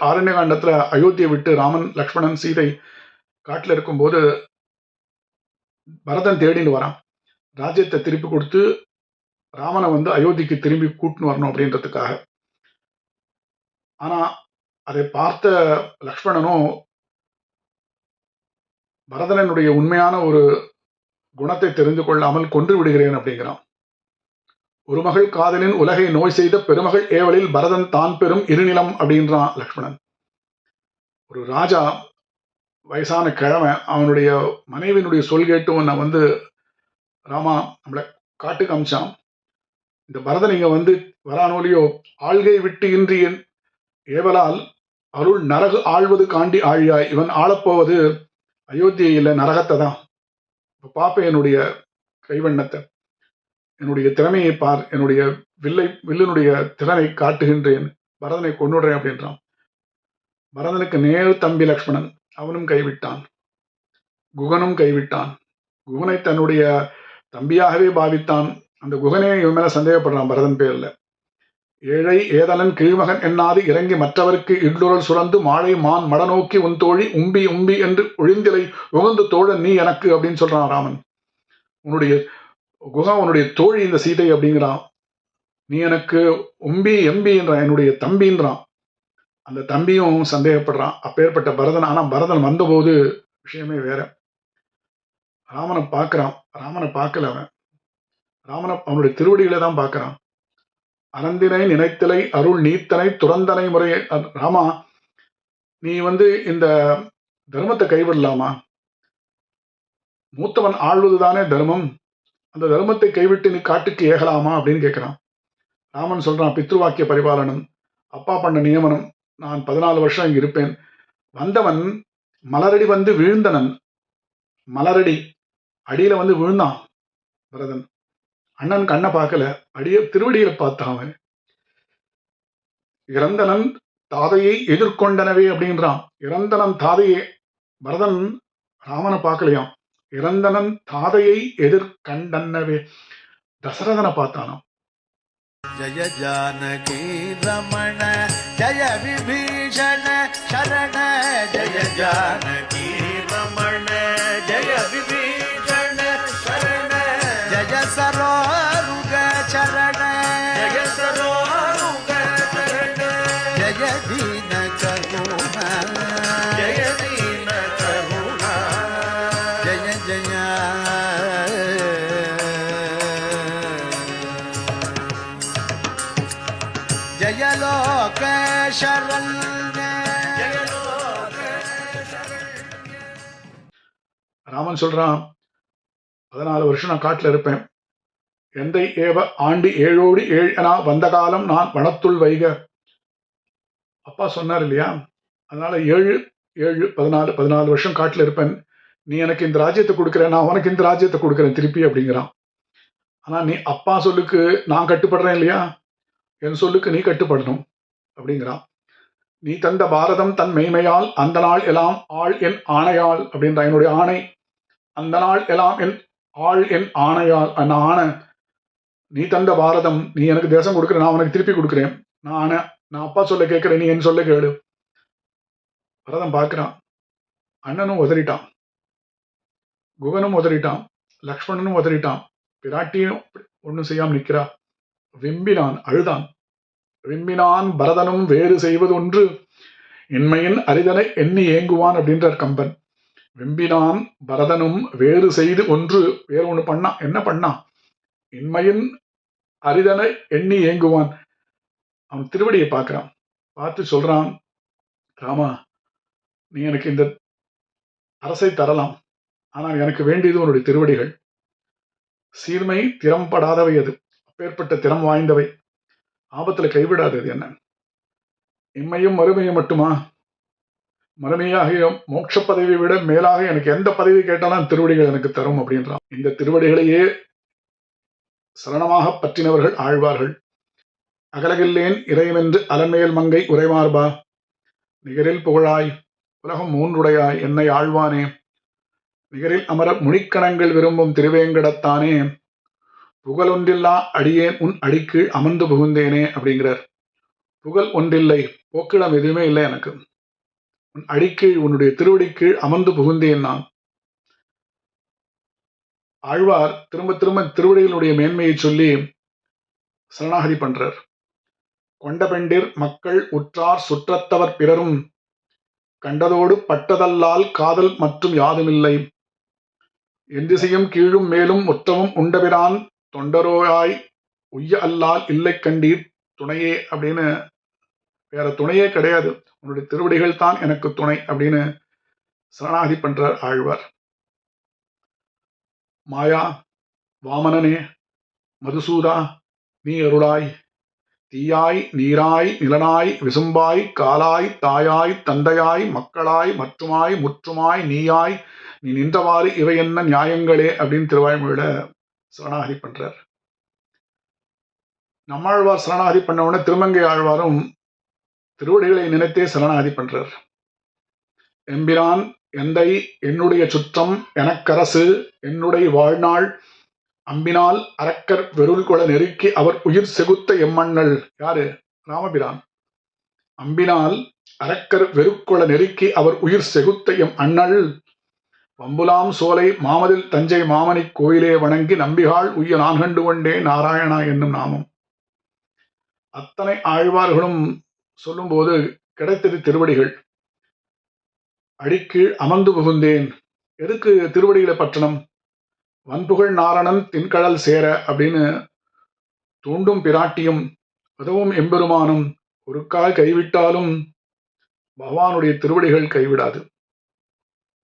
ஆரண்ய காண்டத்துல அயோத்தியை விட்டு ராமன் லக்ஷ்மணன் சீதை காட்டில் இருக்கும்போது பரதன் தேடின்னு வரான். ராஜ்யத்தை திருப்பி கொடுத்து ராமனை வந்து அயோத்திக்கு திரும்பி கூட்டின்னு வரணும் அப்படின்றதுக்காக. ஆனா அதை பார்த்த லக்ஷ்மணனும் பரதனனுடைய உண்மையான ஒரு குணத்தை தெரிந்து கொள்ளாமல் கொன்று விடுகிறேன் அப்படிங்கிறான். ஒரு மகள் காதலின் உலகை நோய் செய்த பெருமகள் ஏவலில் பரதன் தான் பெரும் இருநிலம் அப்படின்றான் லக்ஷ்மணன். ஒரு ராஜா வயசான கிழமை அவனுடைய மனைவியினுடைய சொல் கேட்டு உன்னை வந்து ராமா நம்மளை காட்டுக்கு அமிச்சான் இந்த பரதன் இங்கே வந்து வரானோலியோ ஆள்கை விட்டு இன்றி ஏவலால் அருள் நரகு ஆழ்வது காண்டி ஆழியாய். இவன் ஆளப்போவது அயோத்தியை இல்லை நரகத்தை தான். இப்போ பார்ப்பேன் என்னுடைய கைவண்ணத்தை. என்னுடைய திறமையை பார் என்னுடைய வில்லை வில்லனுடைய திறனை காட்டுகின்றேன் பரதனை கொண்டுடுறேன் அப்படின்றான். பரதனுக்கு நேர் தம்பி லக்ஷ்மணன் அவனும் கைவிட்டான். குகனும் கைவிட்டான். குகனை தன்னுடைய தம்பியாகவே பாவித்தான். அந்த குகனே இவன் மேல சந்தேகப்படுறான் பரதன் பேர்ல. ஏழை ஏதலன் கீழ்மகன் எண்ணாது இறங்கி மற்றவருக்கு இள்ளுரல் சுரந்து மாழை மான் மடநோக்கி உன் தோழி உம்பி உம்பி என்று ஒழிந்திலை உகந்து தோழன் நீ எனக்கு அப்படின்னு சொல்றான் ராமன். உன்னுடைய குகா உன்னுடைய தோழி இந்த சீதை அப்படிங்கிறான். நீ எனக்கு உம்பி எம்பின்றான் என்னுடைய தம்பின்றான். அந்த தம்பியும் சந்தேகப்படுறான். அப்பேற்பட்ட பரதன் ஆனால் பரதன் வந்தபோது விஷயமே வேற. ராமனை பார்க்குறான். ராமனை பார்க்கல அவன். ராமனை அவனுடைய திருவடிகளை தான் பார்க்கறான். அனந்தினை நினைத்தலை அருள் நீத்தனை துறந்தனை முறை ராமா நீ வந்து இந்த தர்மத்தை கைவிடலாமா? மூத்தவன் ஆழ்வதுதானே தர்மம்? அந்த தர்மத்தை கைவிட்டு நீ காட்டுக்கு ஏகலாமா அப்படின்னு கேட்குறான் ராமன் சொல்றான் பித்ருவாக்கிய பரிபாலனம் அப்பா பண்ண நியமனம் நான் பதினாலு வருஷம் இங்கே இருப்பேன். வந்தவன் மலரடி வந்து விழுந்தனன். மலரடி அடியில வந்து விழுந்தான் பரதன். அண்ணன் கண்ணை பார்க்கல அடிய திருவடியில் பார்த்தான் அவன். இறந்தனன் தாதையை எதிர்கொண்டனவே அப்படின்றான். இறந்தனன் தாதையே பரதன் ராமனை பார்க்கலையாம். இறந்தனன் தாதையை எதிர்கண்டன்னவே தசரதனை பார்த்தானாம். ஜய ஜானகி ரமண ஜய விபீஷண சரண ஜய ஜானகி ராமன் சொல்றான் பதினாலு வருஷம் நான் காட்டில் இருப்பேன். எந்தை ஏவ ஆண்டு ஏழோடி ஏழு எனா வந்த காலம் நான் வனத்துள் வைக. அப்பா சொன்னார் இல்லையா அதனால ஏழு ஏழு பதினாலு பதினாலு வருஷம் காட்டில் இருப்பேன். நீ எனக்கு இந்த ராஜ்யத்தை கொடுக்குறேன் நான் உனக்கு இந்த ராஜ்யத்தை கொடுக்குறேன் திருப்பி அப்படிங்கிறான். ஆனால் நீ அப்பா சொல்லுக்கு நான் கட்டுப்படுறேன் இல்லையா? என் சொல்லுக்கு நீ கட்டுப்படணும். அப்படிங்கிறான். நீ தந்த பாரதம் தன் மெய்மையால் அந்த நாள் எல்லாம் ஆள் என் ஆணையால் அப்படின்ற என்னுடைய ஆணை. அந்த நாள் எல்லாம் என் ஆள் என் ஆணையால் அந்த ஆணை. நீ தந்த பாரதம் நீ எனக்கு தேசம் கொடுக்குற நான் உனக்கு திருப்பி கொடுக்குறேன். நான் ஆணை நான் அப்பா சொல்ல கேட்குறேன் நீ என் சொல்ல கேளு. பரதம் பார்க்கிறான். அண்ணனும் உதறிட்டான். குகனும் உதறிட்டான். லக்ஷ்மணனும் உதறிட்டான். பிராட்டியும் ஒன்றும் செய்யாமல் நிற்கிறா விம்பினான் அழுதான். விம்பினான் பரதனும் வேறு செய்வது ஒன்று இன்மையின் அரிதனை எண்ணி ஏங்குவான் அப்படின்றார் கம்பன். வெம்பினான் பரதனும் வேறு செய்து ஒன்று. வேறு ஒன்று பண்ணான் என்ன பண்ணான் இன்மையின் அரிதனை எண்ணி ஏங்குவான். அவன் திருவடியை பார்க்குறான். பார்த்து சொல்றான் ராமா நீ எனக்கு இந்த அரசை தரலாம். ஆனால் எனக்கு வேண்டியது உன்னுடைய திருவடிகள். சீர்மை திறம்படாதவை அது. அப்பேற்பட்ட திறம் வாய்ந்தவை. ஆபத்தில் கைவிடாதது என்ன? இம்மையும் மறுமையும் மட்டுமா? மறுமையாக மோட்ச பதவியை விட மேலாக எனக்கு எந்த பதவி கேட்டாலும் திருவடிகள் எனக்கு தரும் அப்படின்றான். இந்த திருவடிகளையே சரணமாக பற்றினவர்கள் ஆழ்வார்கள். அகலகில்லேன் இறைவென்று அலமேல் மங்கை உரைமார்பா. நிகரில் புகழாய் உலகம் மூன்றுடையாய் என்னை ஆழ்வானே. நிகரில் அமர முனிக்கணங்கள் விரும்பும் திருவேங்கடத்தானே. புகழொன்றில்லா அடியேன் உன் அடிக்கீழ் அமர்ந்து புகுந்தேனே அப்படிங்கிறார். புகழ் ஒன்றில்லை போக்கிடம் எதுவுமே இல்லை எனக்கு. உன் அடிக்கீழ் உன்னுடைய திருவடிக்கீழ் அமர்ந்து புகுந்தேன் நான். ஆழ்வார் திரும்ப திரும்ப திருவடிகளுடைய மேன்மையை சொல்லி சரணாகதி பண்றார். கொண்டபெண்டிர் மக்கள் உற்றார் சுற்றத்தவர் பிறரும் கண்டதோடு பட்டதல்லால் காதல் மற்றும் யாதுமில்லை. எந்திசையும் கீழும் மேலும் முற்றமும் உண்டபிரான் தொண்டரோயாய் உய்ய அல்லால் இல்லை கண்டீர். துணையே அப்படின்னு வேற துணையே கிடையாது. உன்னுடைய திருவடிகள் தான் எனக்கு துணை அப்படின்னு சரணாகதி பண்றார் ஆழ்வார். மாயா வாமனனே மதுசூதா நீ அருளாய். தீயாய் நீராய் நிலனாய் விசும்பாய் காலாய் தாயாய் தந்தையாய் மக்களாய் மற்றுமாய் முற்றுமாய் நீயாய். நீ நின்றவாறு இவை என்ன நியாயங்களே அப்படின்னு திருவாய்மொழியில சரணாகதி பண்றார். நம்மாழ்வார் சரணாகதி பண்ண உடனே திருமங்கை ஆழ்வாரும் திருவடிகளை நினைத்தே சரணாகதி பண்றார். எம்பிரான் எந்தை என்னுடைய சுற்றம் எனக்கரசு என்னுடைய வாழ்நாள் அம்பினால் அரக்கர் வெருள் கொல நெருக்கி அவர் உயிர் செகுத்த எம்மண்ணல். யாரு? ராமபிரான். அம்பினால் அரக்கர் வெறுக்கொள நெருக்கி அவர் உயிர் செகுத்த எம் அண்ணல் வம்புலாம் சோலை மாமதில் தஞ்சை மாமணி கோயிலே வணங்கி நம்பிகாள் உய்ய நான் கண்டு கொண்டே நாராயணா என்னும் நாமம். அத்தனை ஆழ்வார்களும் சொல்லும்போது கிடைத்தது திருவடிகள். அடிக்கீழ் அமர்ந்து புகுந்தேன். எதுக்கு திருவடிகளை பட்டணம் வன்புகழ் நாரணன் தின்கழல் சேர அப்படின்னு தூண்டும் பிராட்டியும் உதவும் எம்பெருமானும் ஒரு கால் கைவிட்டாலும் பகவானுடைய திருவடிகள் கைவிடாது.